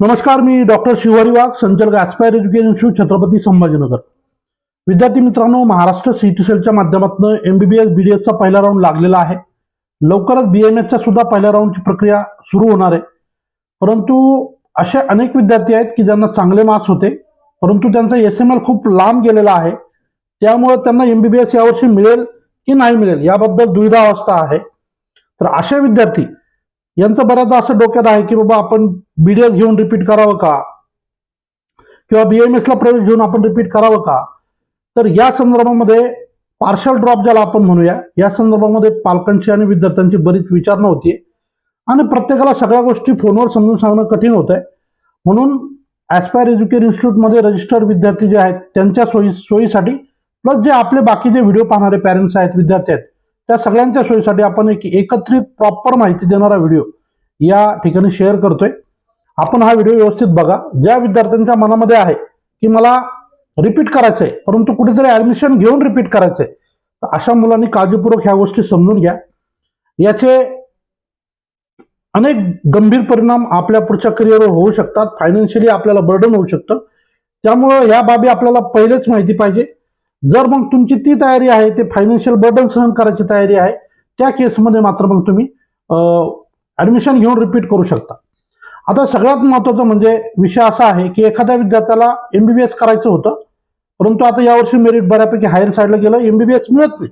नमस्कार मी डॉक्टर शिवारी वाघ संचालक Aspire Education Institute Chhatrapati Sambhajinagar. विद्यार्थी मित्रांनो महाराष्ट्र सीटी सेलच्या माध्यमातून M B B S B D एसचा पहिला राऊंड लागलेला आहे. लवकरच बी एम एसचा सुद्धा पहिल्या राऊंडची प्रक्रिया सुरू होणार आहे. परंतु असे अनेक विद्यार्थी आहेत की ज्यांना चांगले मार्क्स होते परंतु त्यांचा एस एम एल खूप लांब गेलेला आहे. त्यामुळे त्यांना एम बी बी एस यावर्षी मिळेल की नाही मिळेल याबद्दल दुविधा अवस्था आहे. तर असे विद्यार्थी यांचं बऱ्याचदा असं डोक्यात आहे की बाबा आपण बीडीएस घेऊन रिपीट करावं का? किंवा बीएमएस ला प्रवेश घेऊन आपण रिपीट करावं का? तर या संदर्भामध्ये पार्शल ड्रॉप ज्याला आपण म्हणूया या संदर्भामध्ये पालकांची आणि विद्यार्थ्यांची बरीच विचारणा होती आणि प्रत्येकाला सगळ्या गोष्टी फोनवर समजून सांगणं कठीण होत आहे म्हणून ॲस्पायर एज्युकेशन इन्स्टिट्यूटमध्ये रजिस्टर्ड विद्यार्थी जे आहेत त्यांच्या सोयी सोयीसाठी प्लस जे आपले बाकीचे व्हिडिओ पाहणारे पॅरेंट्स आहेत विद्यार्थी आहेत त्या सगळ्यांच्या सोयीसाठी आपण एक एकत्रित प्रॉपर माहिती देणारा व्हिडिओ या ठिकाणी शेअर करतोय. आपण हा व्हिडिओ व्यवस्थित बघा. ज्या विद्यार्थ्यांच्या मनामध्ये आहे की मला रिपीट करायचं आहे परंतु कुठेतरी ऍडमिशन घेऊन रिपीट करायचं आहे तर अशा मुलांनी काळजीपूर्वक ह्या गोष्टी समजून घ्या. याचे अनेक गंभीर परिणाम आपल्या पुढच्या करिअरवर होऊ शकतात. फायनान्शियली आपल्याला बर्डन होऊ शकतं. त्यामुळं या बाबी आपल्याला पहिलेच माहिती पाहिजे. जर मग तुमची ती तयारी आहे ते फायनान्शियल बर्डन सहन करायची तयारी आहे त्या केसमध्ये मात्र मग तुम्ही ऍडमिशन घेऊन रिपीट करू शकता. आता सगळ्यात महत्त्वाचं म्हणजे विषय असा आहे की एखाद्या विद्यार्थ्याला एमबीबीएस करायचं होतं परंतु आता यावर्षी मेरिट बऱ्यापैकी हायर साईडला गेलं एम बी बी एस मिळत नाही.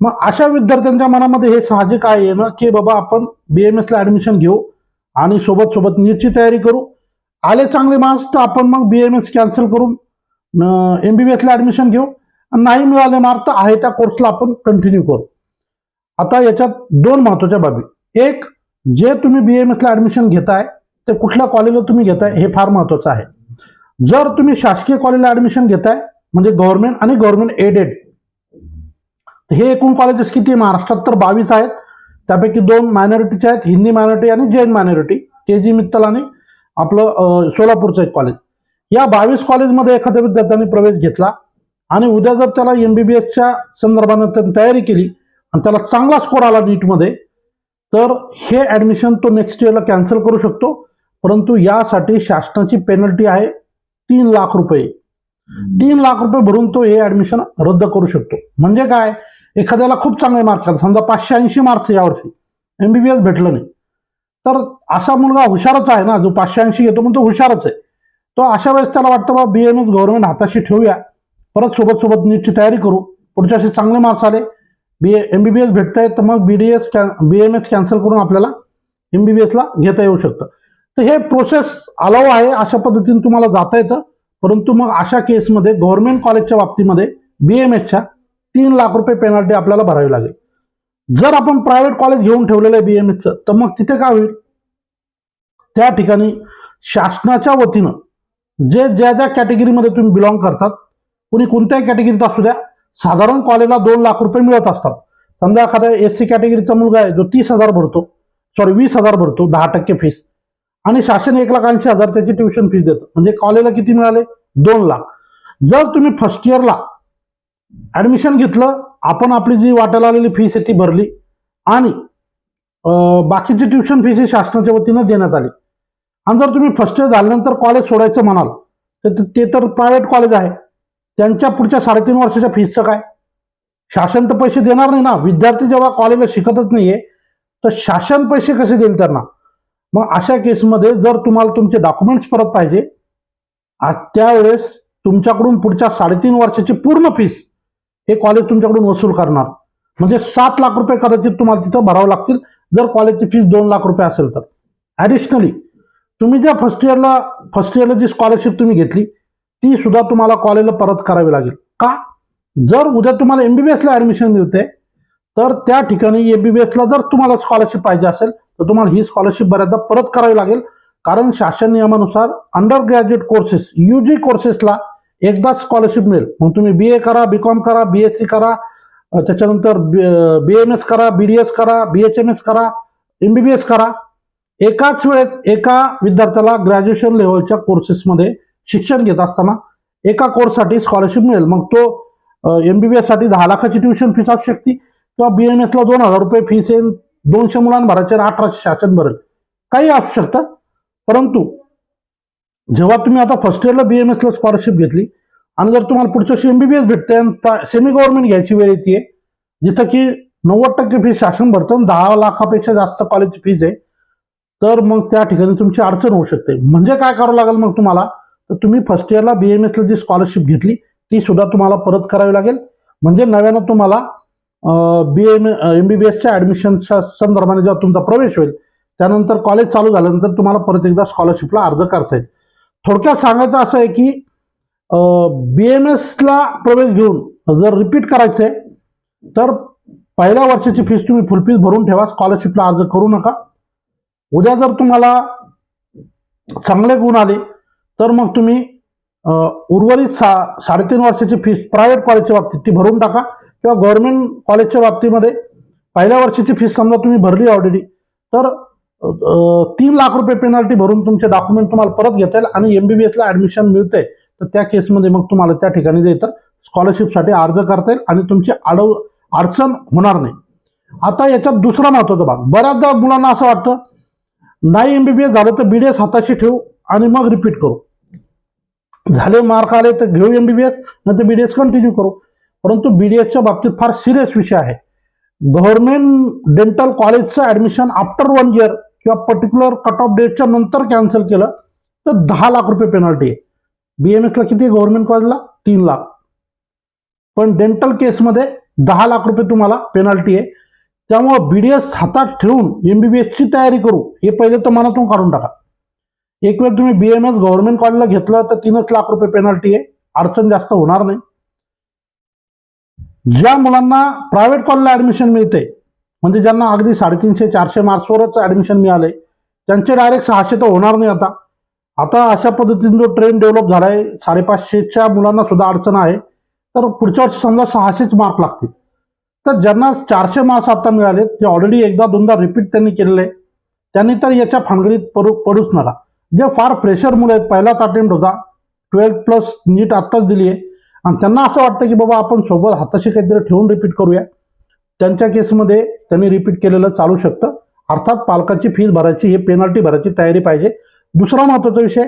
मग अशा विद्यार्थ्यांच्या मनामध्ये हे साहजिक आहे ना की बाबा आपण बीएमएस ला ऍडमिशन घेऊ आणि सोबत सोबत नीटची तयारी करू. आले चांगले मार्क्स तर आपण मग बी एम एस कॅन्सल करून एमबीबीएस ला ऍडमिशन घेऊ. आणि नाही मिळाले मार्क तर आहे त्या कोर्सला आपण कंटिन्यू करू. आता याच्यात दोन महत्त्वाच्या बाबी. एक जे तुम्ही बी एम ला ऍडमिशन घेताय ते कुठल्या कॉलेजला तुम्ही घेताय हे फार महत्वाचं आहे. जर तुम्ही शासकीय कॉलेजला ऍडमिशन घेताय म्हणजे गव्हर्नमेंट आणि गव्हर्नमेंट एडेड हे एकूण कॉलेजेस किती? महाराष्ट्रात तर बावीस आहेत. त्यापैकी दोन मायनॉरिटीचे आहेत. हिंदी मायनॉरिटी आणि Jain minority K G Mittal आणि आपलं सोलापूरचं एक कॉलेज या बावीस कॉलेजमध्ये एखाद्या विद्यार्थ्याने प्रवेश घेतला आणि उद्या जर त्याला एमबीबीएसच्या संदर्भानं त्याने तयारी केली आणि त्याला चांगला स्कोर आला नीटमध्ये तर हे ऍडमिशन तो नेक्स्ट इयरला कॅन्सल करू शकतो. परंतु यासाठी शासनाची पेनल्टी आहे तीन लाख रुपये. तीन लाख रुपये भरून तो हे ऍडमिशन रद्द करू शकतो. म्हणजे काय? एखाद्याला खूप चांगले मार्क्स आले. समजा पाचशे ऐंशी मार्क्स यावर्षी. एमबीबीएस भेटलं नाही. तर असा मुलगा हुशारच आहे ना. जो पाचशे ऐंशी घेतो म्हणून तो हुशारच आहे. तो अशा वेळेस त्याला वाटतं बा बी एम एस गव्हर्नमेंट हाताशी ठेवूया. परत सोबत सोबत नीटची तयारी करू. पुढच्या वर्षी चांगले मार्क्स आले. बी एम बी बी एस भेटत तर मग B D S can B M S cancel करून आपल्याला एम बी बी एसला घेता येऊ शकतं. तर हे प्रोसेस अलाव आहे अशा पद्धतीने तुम्हाला जाता येतं. परंतु मग अशा केसमध्ये गव्हर्नमेंट कॉलेजच्या बाबतीमध्ये बी एम एसच्या तीन लाख रुपये पेनल्टी आपल्याला भरावी लागेल. जर आपण प्रायव्हेट कॉलेज घेऊन ठेवलेलं आहे बी एम एसचं तर मग तिथे काय होईल? त्या ठिकाणी शासनाच्या वतीनं जे ज्या ज्या कॅटेगरीमध्ये तुम्ही बिलॉंग करतात कुणी कोणत्याही कॅटेगरीत असू द्या साधारण कॉलेजला दोन लाख रुपये मिळत असतात. समजा एखाद्या एस सी कॅटेगरीचा मुलगा आहे जो तीस हजार भरतो सॉरी वीस हजार भरतो दहा टक्के फीस आणि शासन एक लाख ऐंशी हजार त्याची ट्युशन फीस देतं. म्हणजे कॉलेजला किती मिळाले? दोन लाख. जर तुम्ही फर्स्ट इयरला ऍडमिशन घेतलं आपण आपली जी वाटायला आलेली फीस आहे ती भरली आणि बाकीची ट्युशन फीस ही शासनाच्या वतीनं देण्यात आली. आणि जर तुम्ही फर्स्ट इयर झाल्यानंतर कॉलेज सोडायचं म्हणाल तर ते- तर प्रायव्हेट कॉलेज आहे. त्यांच्या पुढच्या साडेतीन वर्षाच्या फीसचं काय? शासन तर पैसे देणार नाही ना. विद्यार्थी जेव्हा कॉलेजला शिकतच नाहीये तर शासन पैसे कसे देईल त्यांना? मग अशा केसमध्ये जर तुम्हाला तुमचे डॉक्युमेंट्स परत पाहिजे त्यावेळेस तुमच्याकडून पुढच्या साडेतीन वर्षाची पूर्ण फीस हे कॉलेज तुमच्याकडून वसूल करणार. म्हणजे सात लाख रुपये कदाचित तुम्हाला तिथं भरावं लागतील. जर कॉलेजची फीस दोन लाख रुपये असेल तर. ॲडिशनली तुम्ही ज्या फर्स्ट इयरला फर्स्ट इयरला जी स्कॉलरशिप तुम्ही घेतली ती सुद्धा तुम्हाला कॉलेजला परत करावी लागेल. का? जर उद्या तुम्हाला एमबीबीएसला ऍडमिशन मिळते तर त्या ठिकाणी एमबीबीएसला जर तुम्हाला स्कॉलरशिप पाहिजे असेल तर तुम्हाला ही स्कॉलरशिप बऱ्याचदा परत करावी लागेल. कारण शासन नियमानुसार under graduate courses U G कोर्सेसला एकदाच स्कॉलरशिप मिळेल. मग तुम्ही बी ए करा बी कॉम करा बी एस सी करा त्याच्यानंतर बी एम एस करा बी डी एस करा बी एच एम एस करा एम बी बी एस करा. एकाच वेळेत एका विद्यार्थ्याला ग्रॅज्युएशन लेवलच्या कोर्सेसमध्ये शिक्षण घेत असताना एका कोर्ससाठी स्कॉलरशिप मिळेल. मग तो एम बी बी एससाठी दहा लाखाची ट्युशन फीस असू शकते किंवा बी एम एसला दोन हजार रुपये फीस येईल. दोनशे मुलांभराचे अठराशे शासन भरेल. काही असू शकतं. परंतु जेव्हा तुम्ही आता फर्स्ट इयरला बी एम एसला स्कॉलरशिप घेतली आणि जर तुम्हाला पुढच्या वर्षी एम बी बी एस भेटते आणि सेमी गव्हर्नमेंट घ्यायची वेळ येते जिथं की नव्वद टक्के फीस शासन भरतं आणि दहा लाखापेक्षा जास्त कॉलेजची फीज आहे तर मग त्या ठिकाणी तुमची अडचण होऊ शकते. म्हणजे काय करावं लागेल मग तुम्हाला? तर तुम्ही फर्स्ट इयरला बी एम एसला जी स्कॉलरशिप घेतली ती सुद्धा तुम्हाला परत करावी लागेल. म्हणजे नव्यानं तुम्हाला बी एम एम बी बी एसच्या ॲडमिशनच्या संदर्भाने जेव्हा तुमचा प्रवेश होईल त्यानंतर कॉलेज चालू झाल्यानंतर तुम्हाला परत एकदा स्कॉलरशिपला अर्ज करता येईल. थोडक्यात सांगायचं असं आहे की बी एम एसला प्रवेश घेऊन जर रिपीट करायचं आहे तर पहिल्या वर्षाची फीस तुम्ही फुलफीस भरून ठेवा स्कॉलरशिपला अर्ज करू नका. उद्या जर तुम्हाला चांगले गुण आले तर मग तुम्ही उर्वरित सा साडेतीन वर्षाची फीस प्रायव्हेट कॉलेजच्या बाबतीत ती भरून टाका किंवा गव्हर्नमेंट कॉलेजच्या बाबतीमध्ये पहिल्या वर्षाची फीस समजा तुम्ही भरली ऑलरेडी तर तीन लाख रुपये पेनल्टी भरून तुमचे डॉक्युमेंट तुम्हाला परत घेता येईल आणि एमबीबीएसला ऍडमिशन मिळते तर त्या केसमध्ये मग तुम्हाला त्या ठिकाणी देतं तर स्कॉलरशिपसाठी अर्ज करता येईल आणि तुमची अडव अडचण होणार नाही. आता याच्यात दुसरा महत्त्वाचा भाग. बऱ्याचदा मुलांना असं वाटतं नाही एमबीबीएस झालं तर बीडीएस हाताशी ठेवू आणि मग रिपीट करू. झाले मार्क आले तर घेऊ एमबीबीएस नाही बीडीएस कंटिन्यू करू. परंतु बीडीएसच्या बाबतीत फार सिरियस विषय आहे. गव्हर्नमेंट डेंटल कॉलेजचं ऍडमिशन आफ्टर वन इयर किंवा पर्टिक्युलर कट ऑफ डेटच्या नंतर कॅन्सल केलं तर दहा लाख रुपये पेनल्टी आहे. बीएमएसला किती आहे? गव्हर्नमेंट कॉलेजला तीन लाख. पण डेंटल केसमध्ये दहा लाख रुपये तुम्हाला पेनल्टी आहे. त्यामुळं बीडीएस हातात ठेवून एम बी बी एसची तयारी करू हे पहिले तर मनातून काढून टाका. एक वेळ तुम्ही बीएमएस गव्हर्नमेंट कॉलेजला घेतलं तर तीनच लाख रुपये पेनल्टी आहे अडचण जास्त होणार नाही. ज्या मुलांना प्रायव्हेट कॉलेजला ऍडमिशन मिळते म्हणजे ज्यांना अगदी साडेतीनशे चारशे मार्क्सवरच ऍडमिशन मिळाले त्यांचे डायरेक्ट सहाशे तर होणार नाही आता. आता अशा पद्धतीने जो ट्रेंड डेव्हलप झालाय साडेपाचशेच्या मुलांना सुद्धा अडचण आहे तर पुढच्या वर्षी समजा सहाशेच मार्क लागतील. तर ज्यांना चारशे मार्क्स आता मिळाले ते ऑलरेडी एकदा दोनदा रिपीट त्यांनी केलेले आहे त्यांनी तर याच्या फांगडीत पडू पडूच नका. जे फार प्रेशर मुलं आहेत पहिलाच अटेम्प्ट होता ट्वेल्थ प्लस नीट आत्ताच दिली आहे. आणि त्यांना असं वाटतं की बाबा आपण सोबत हाताशी काहीतरी ठेवून रिपीट करूया. त्यांच्या केसमध्ये त्यांनी रिपीट केलेलं चालू शकतं. अर्थात पालकाची फीज भरायची हे पेनल्टी भरायची तयारी पाहिजे. दुसरा महत्त्वाचा विषय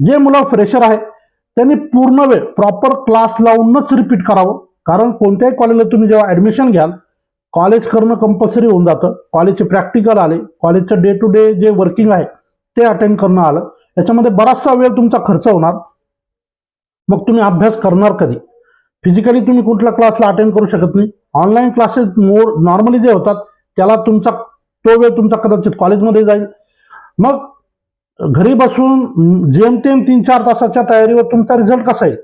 जे मुलं फ्रेशर आहे त्यांनी पूर्ण वेळ प्रॉपर क्लास लावूनच रिपीट करावं. कारण कोणत्याही कॉलेजला तुम्ही जेव्हा ऍडमिशन घ्याल कॉलेज करणं कंपल्सरी होऊन जातं. कॉलेजचे प्रॅक्टिकल आले कॉलेजचं डे टू डे जे वर्किंग आहे ते अटेंड करणं आलं. याच्यामध्ये बराचसा वेळ तुमचा खर्च होणार. मग तुम्ही अभ्यास करणार कधी? फिजिकली तुम्ही कुठल्या क्लासला अटेंड करू शकत नाही. ऑनलाईन क्लासेस मोर नॉर्मली जे होतात त्याला तुमचा तो वेळ तुमचा कदाचित कॉलेजमध्ये जाईल. मग घरी बसून जेमतेम तीन चार तासाच्या तयारीवर तुमचा रिझल्ट कसा येईल?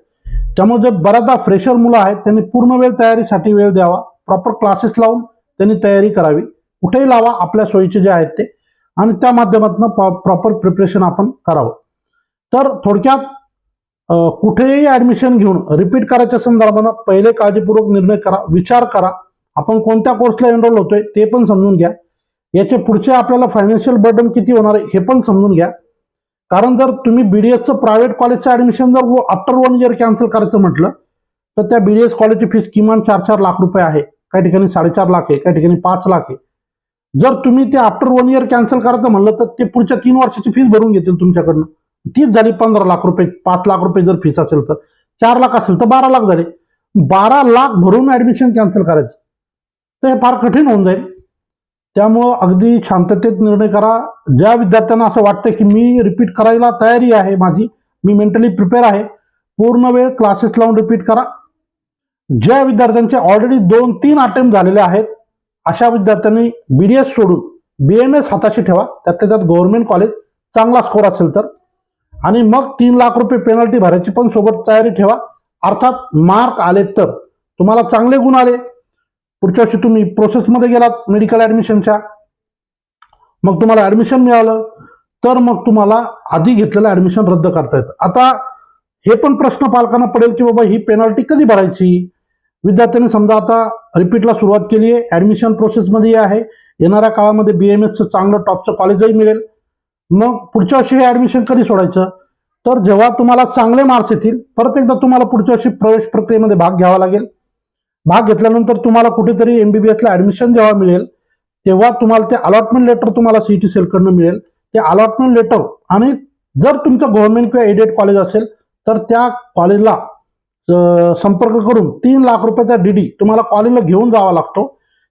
त्यामुळे जे बऱ्याचदा फ्रेशर मुलं आहेत त्यांनी पूर्ण वेळ तयारीसाठी वेळ द्यावा. प्रॉपर क्लासेस लावून त्यांनी तयारी करावी. कुठेही लावा आपल्या सोयीचे जे आहेत ते. आणि त्या माध्यमातून प्रॉपर प्रिपरेशन आपण करावं. तर थोडक्यात कुठेही ऍडमिशन घेऊन रिपीट करायच्या संदर्भानं पहिले काळजीपूर्वक निर्णय करा विचार करा. आपण कोणत्या कोर्सला एनरोल होतोय ते पण समजून घ्या. याचे पुढचे आपल्याला फायनान्शियल बर्डन किती होणार आहे हे पण समजून घ्या. कारण जर तुम्ही बीडीएसचं प्रायव्हेट कॉलेजचं ऍडमिशन जर आफ्टर वन इयर कॅन्सल करायचं म्हटलं तर त्या बीडीएस कॉलेजची फीस किमान चार चार लाख रुपये आहे. काही ठिकाणी साडेचार लाख आहे काही ठिकाणी पाच लाख आहे. जर तुम्ही ते आफ्टर वन इयर कॅन्सल करायचं म्हणलं तर ते पुढच्या तीन वर्षाची फीस भरून घेतील तुमच्याकडनं. तीच झाली पंधरा लाख रुपये पाच लाख रुपये जर फीस असेल तर. चार लाख असेल तर बारा लाख झाले. बारा लाख भरून ऍडमिशन कॅन्सल करायचं. तर हे फार कठीण होऊन जाईल. त्यामुळं अगदी शांततेत निर्णय करा. ज्या विद्यार्थ्यांना असं वाटतं की मी रिपीट करायला तयारी आहे माझी मी मेंटली प्रिपेअर आहे पूर्ण वेळ क्लासेस लावून रिपीट करा. ज्या विद्यार्थ्यांचे ऑलरेडी दोन तीन अटेम्प्ट झालेले आहेत अशा विद्यार्थ्यांनी बी डी एस सोडून बी एम एस हाताशी ठेवा. त्यात त्याच्यात गव्हर्नमेंट कॉलेज चांगला स्कोर असेल तर. आणि मग तीन लाख रुपये पेनल्टी भरायची पण सोबत तयारी ठेवा. अर्थात मार्क आले तर. तुम्हाला चांगले गुण आले. पुढच्या वर्षी तुम्ही प्रोसेसमध्ये गेलात मेडिकल ऍडमिशनच्या मग तुम्हाला ऍडमिशन मिळालं तर मग तुम्हाला आधी घेतलेलं ऍडमिशन रद्द करता येतं. आता हे पण प्रश्न पालकांना पडेल की बाबा ही पेनल्टी कधी भरायची? विद्यार्थ्यांनी समजा आता रिपीटला सुरुवात केली आहे ऍडमिशन प्रोसेसमध्ये आहे. येणाऱ्या काळामध्ये बी एम एसचं चांगलं टॉपचं कॉलेजही मिळेल. मग पुढच्या वर्षी हे ऍडमिशन कधी सोडायचं? तर जेव्हा तुम्हाला चांगले मार्क्स येतील परत एकदा तुम्हाला पुढच्या वर्षी प्रवेश प्रक्रियेमध्ये भाग घ्यावा लागेल. भाग घेतल्यानंतर तुम्हाला कुठेतरी एमबीबीएसला ऍडमिशन जेव्हा मिळेल तेव्हा तुम्हाला ते अलॉटमेंट लेटर तुम्हाला सीईटी सेलकडनं मिळेल. ते अलॉटमेंट लेटर आणि जर तुमचं गव्हर्नमेंट किंवा एडेड कॉलेज असेल तर त्या कॉलेजला संपर्क करून तीन लाख रुपयाचा डीडी तुम्हाला कॉलेजला घेऊन जावा लागतो.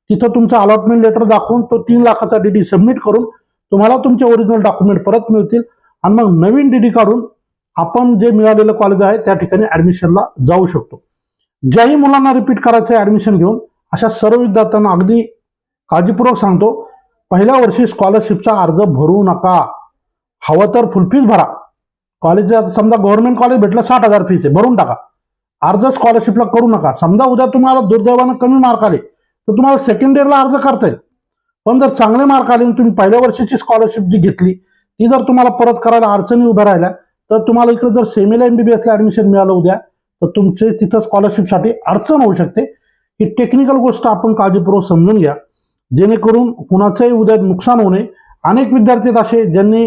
तिथं तुमचं अलॉटमेंट लेटर दाखवून तो तीन लाखाचा डीडी सबमिट करून तुम्हाला तुमचे ओरिजिनल डॉक्युमेंट परत मिळतील. आणि मग नवीन डीडी काढून आपण जे मिळालेलं कॉलेज आहे त्या ठिकाणी ऍडमिशनला जाऊ शकतो. ज्याही मुलांना रिपीट करायचं आहे ऍडमिशन घेऊन अशा सर्व विद्यार्थ्यांना अगदी काळजीपूर्वक सांगतो पहिल्या वर्षी स्कॉलरशिपचा अर्ज भरू नका. हवं तर फुल फीस भरा. कॉलेज समजा गव्हर्नमेंट कॉलेज भेटलं साठ हजार फीस आहे भरून टाका. अर्ज स्कॉलरशिपला करू नका. समजा उद्या तुम्हाला दुर्दैवानं कमी मार्क आले तर तुम्हाला सेकंड इयरला अर्ज करता येईल. पण जर चांगले मार्क आले आणि तुम्ही पहिल्या वर्षीची स्कॉलरशिप जी घेतली ती जर तुम्हाला परत करायला अडचणी उभ्या राहिल्या तर तुम्हाला इकडे जर सेमीला एमबीबीएसला ऍडमिशन मिळालं उद्या तर तुमचे तिथं स्कॉलरशिपसाठी अडचण होऊ शकते. ही टेक्निकल गोष्ट आपण काळजीपूर्वक समजून घ्या. जेणेकरून कुणाचंही उद्या नुकसान होऊ नये. अनेक विद्यार्थी असे ज्यांनी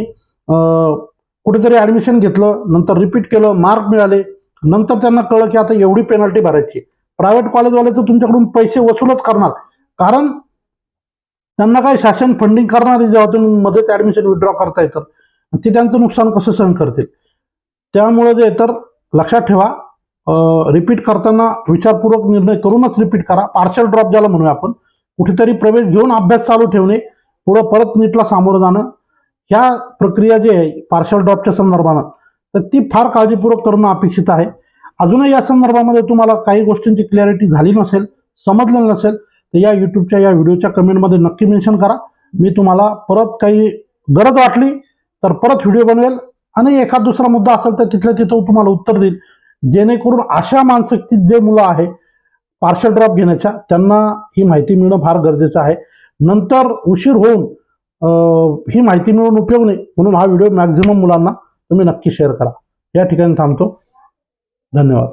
कुठेतरी ऍडमिशन घेतलं नंतर रिपीट केलं मार्क मिळाले. नंतर त्यांना कळलं की आता एवढी पेनल्टी भरायची प्रायव्हेट कॉलेजवाले तर तुमच्याकडून पैसे वसूलच करणार. कारण त्यांना काय शासन फंडिंग करणार जेव्हा तुम्ही मध्येच ऍडमिशन विड्रॉ करताय तर ते त्यांचं नुकसान कसं सहन करतील? त्यामुळे जे तर लक्षात ठेवा. रिपीट करताना विचारपूर्वक निर्णय करूनच रिपीट करा. पार्शल ड्रॉप ज्याला म्हणूया आपण. कुठेतरी प्रवेश घेऊन अभ्यास चालू ठेवणे पुढं परत नीटला सामोरं जाणं. ह्या प्रक्रिया जी आहे पार्शल ड्रॉपच्या संदर्भानं तर ती फार काळजीपूर्वक करणं अपेक्षित आहे. अजूनही या संदर्भामध्ये तुम्हाला काही गोष्टींची क्लॅरिटी झाली नसेल समजलं नसेल तर या यूट्यूबच्या या व्हिडिओच्या कमेंटमध्ये नक्की मेन्शन करा. मी तुम्हाला परत काही गरज वाटली तर परत व्हिडिओ बनवेल. आणि एखाद दुसरा मुद्दा असेल तर तिथल्या तिथं तुम्हाला उत्तर देईल. जेणेकरून अशा मानसिकतेत जे मुलं आहे पार्शल ड्रॉप घेण्याच्या त्यांना ही माहिती मिळणं फार गरजेचं आहे. नंतर उशीर होऊन ही माहिती मिळून उपयोग नाही म्हणून हा व्हिडिओ मॅक्झिमम मुलांना तुम्ही नक्की शेअर करा. या ठिकाणी थांबतो. धन्यवाद.